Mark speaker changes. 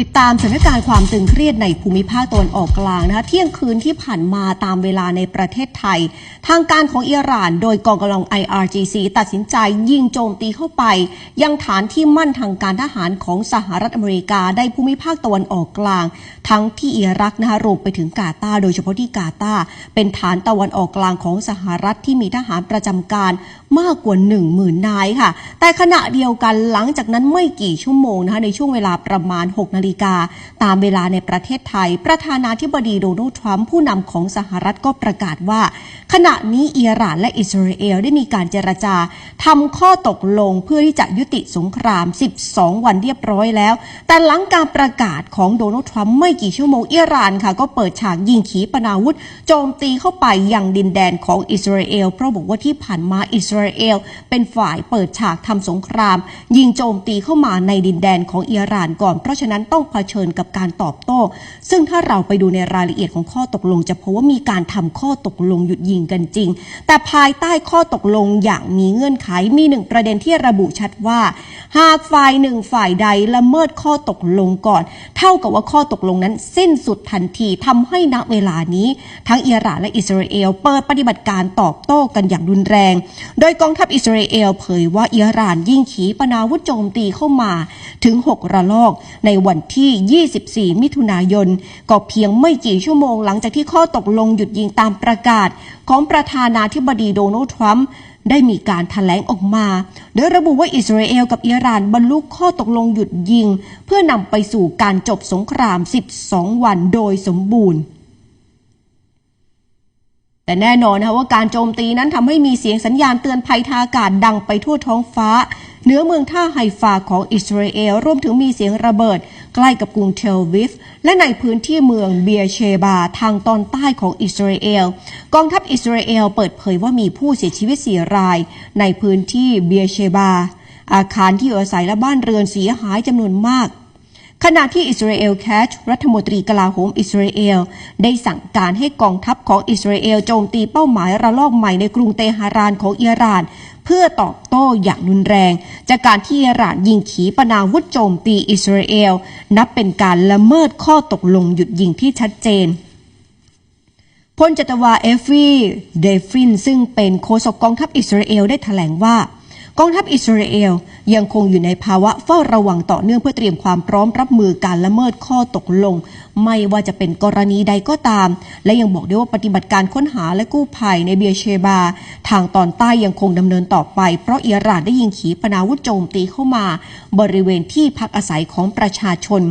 Speaker 1: ติดตามสถานการณ์ความตึงเครียดในภูมิภาคตะวันออกกลางนะคะเที่ยงคืนที่ผ่านมาตามเวลาในประเทศไทย ทางการของอิหร่าน โดยกองกำลัง IRGC ตัดสินใจยิงโจมตีเข้าไป ยังฐานที่มั่นทางการทหารของสหรัฐอเมริกาในภูมิภาคตะวันออกกลาง ทั้งที่อิรักนะคะรวมไปถึงกาตาโดยเฉพาะที่กาตาเป็นฐานตะวันออกกลางของสหรัฐที่มีทหารประจำการมากกว่า1 0,000นายค่ะ แต่ขณะเดียวกันหลังจากนั้นไม่กี่ชั่วโมงนะคะในช่วงเวลาประมาณ6นาฬิกา ตามเวลาในประเทศไทย ประธานาธิบดีโดนัลด์ทรัมป์ผู้นำของสหรัฐก็ประกาศว่า ขณะนี้อิหร่านและอิสราเอลได้มีการเจรจาทำข้อตกลงเพื่อที่จะยุติสงคราม 12 วันเรียบร้อยแล้ว แต่หลังการประกาศของโดนัลด์ทรัมป์ไม่กี่ชั่วโมงอิหร่านค่ะ ก็เปิดฉากยิงขีปนาวุธ โจมตีเข้าไปยังดินแดนของอิสราเอลเพราะบอกว่าที่ผ่านมาอิสราเอลเป็นฝ่ายเปิดฉากทำสงคราม ยิงโจมตีเข้ามาในดินแดนของอิหร่านก่อนเพราะฉะนั้นต้องเผชิญกับการตอบโต้ ซึ่งถ้าเราไปดูในรายละเอียดของข้อตกลง จะพบว่ามีการทำข้อตกลงหยุดยิงกันจริง แต่ภายใต้ข้อตกลงอย่างมีเงื่อนไขมีหนึ่งประเด็นที่ระบุชัดว่า หากฝ่ายหนึ่งฝ่ายใดละเมิดข้อตกลงก่อน เท่ากับว่าข้อตกลงนั้นสิ้นสุดทันทีทำให้ณเวลานี้ ทั้งอิหร่านและอิสราเอลเปิดปฏิบัติการตอบโต้กันอย่างรุนแรง โดยกองทัพอิสราเอลเผยว่าอิหร่านยิงขีปนาวุธโจมตีเข้ามาถึง 6 ระลอกในวันที่ 24 มิถุนายน ก็เพียงไม่กี่ชั่วโมงหลังจากที่ข้อตกลงหยุดยิงตามประกาศ ของประธานาธิบดีโดนัลด์ทรัมป์ได้มีการถแถลงออกมา โดยระบุว่าอิสราเอลกับอิหร่านบรรลุข้อตกลงหยุดยิง เพื่อนำไปสู่การจบสงคราม 12 วันโดยสมบูรณ์แต่แน่นอนนะคะว่าการโจมตีนั้นทำให้มีเสียงสัญญาณเตือนภัยทางอากาศดังไปทั่วท้องฟ้าเหนือเมืองท่าไฮฟาของอิสราเอลรวมถึงมีเสียงระเบิด ใกล้กับกรุงเทลวิฟ และในพื้นที่เมืองเบียเชบาทางตอนใต้ของอิสราเอล กองทัพอิสราเอลเปิดเผยว่ามีผู้เสียชีวิตสี่ราย ในพื้นที่เบียเชบา อาคารที่อยู่อาศัยและบ้านเรือนเสียหายจำนวนมากขณะที่อิสราเอลแคชรัฐมนตรีกลาโหมอิสราเอล ได้สั่งการให้กองทัพของอิสราเอลโจมตีเป้าหมายระลอกใหม่ในกรุงเตหะรานของอิหร่าน เพื่อตอบโต้อย่างรุนแรง จากการที่อิหร่านยิงขีปนาวุธโจมตีอิสราเอล นับเป็นการละเมิดข้อตกลงหยุดยิงที่ชัดเจนพลจัตวาเอฟฟีเดฟินซึ่งเป็นโฆษกกองทัพอิสราเอลได้แถลงว่า กองทัพอิสราเอลยังคงอยู่ในภาวะเฝ้าระวังต่อเนื่องเพื่อเตรียมความพร้อมรับมือการละเมิดข้อตกลง ไม่ว่าจะเป็นกรณีใดก็ตาม และยังบอกด้วยว่าปฏิบัติการค้นหาและกู้ภัยในเบียเชบา ทางตอนใต้ยังคงดำเนินต่อไป เพราะอิหร่านได้ยิงขีปนาวุธโจมตีเข้ามา บริเวณที่พักอาศัยของประชาชน